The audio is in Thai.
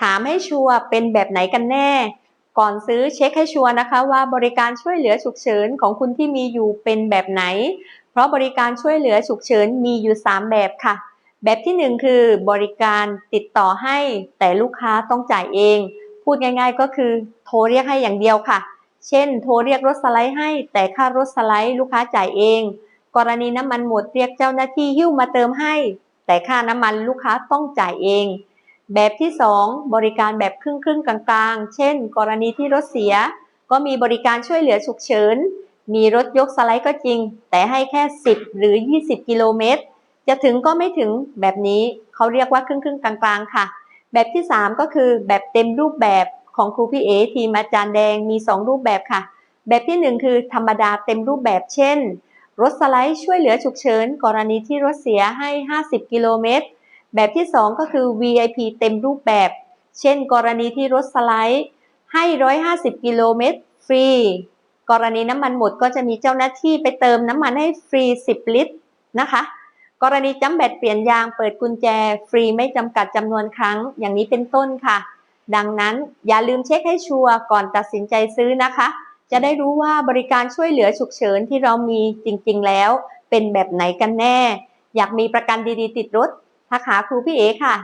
ถามให้ชัวร์เป็นแบบไหนกันแน่ ก่อนซื้อเช็คให้ชัวร์นะคะว่าบริการช่วยเหลือฉุกเฉินของคุณที่มีอยู่เป็นแบบไหน เพราะบริการช่วยเหลือฉุกเฉินมีอยู่ 3 แบบค่ะ แบบที่ 1 คือบริการติดต่อให้ แต่ลูกค้าต้องจ่ายเอง พูดง่าย ๆ ก็คือโทรเรียกให้อย่างเดียวค่ะ เช่น โทรเรียกรถสไลด์ให้ แต่ค่ารถสไลด์ลูกค้าจ่ายเอง กรณีน้ำมันหมดเรียกเจ้าหน้าที่หิ้วมาเติมให้ แต่ค่าน้ำมันลูกค้าต้องจ่ายเอง แบบที่ 2 บริการแบบครึ่งครึ่งกลางๆ เช่น กรณีที่รถเสีย ก็มีบริการช่วยเหลือฉุกเฉิน มีรถยกสไลด์ก็จริง แต่ให้แค่ 10 หรือ 20 กิโลเมตร จะถึงก็ไม่ถึงแบบนี้เขาเรียกว่าครึ่งครึ่งกลางๆ ค่ะ แบบที่ 3 ก็คือแบบเต็มรูปแบบของครูพี่เอทีมอาจารย์แดงมี 2 รูปแบบค่ะ แบบที่ 1 คือธรรมดาเต็มรูปแบบเช่น รถสไลด์ช่วยเหลือฉุกเฉิน กรณีที่รถเสียให้ 50 กิโลเมตร แบบที่ 2 ก็คือ VIP เต็มรูปแบบ เช่น กรณีที่รถสไลด์ ให้ 150 กิโลเมตรฟรี กรณีน้ำมันหมดก็จะมีเจ้าหน้าที่ไปเติมน้ำมันให้ฟรี 10 ลิตรนะคะ กรณีจำแบตเปลี่ยนยางเปิดกุญแจฟรีไม่จำกัดจำนวนครั้ง อย่างนี้เป็นต้นค่ะ ดังนั้นอย่าลืมเช็คให้ชัวร์ก่อนตัดสินใจซื้อนะคะ จะได้รู้ว่าบริการช่วยเหลือฉุกเฉินที่เรามีจริงๆแล้ว เป็นแบบไหนกันแน่ อยากมีประกันดีๆ ติดรถ ทักหาครูพี่เอค่ะ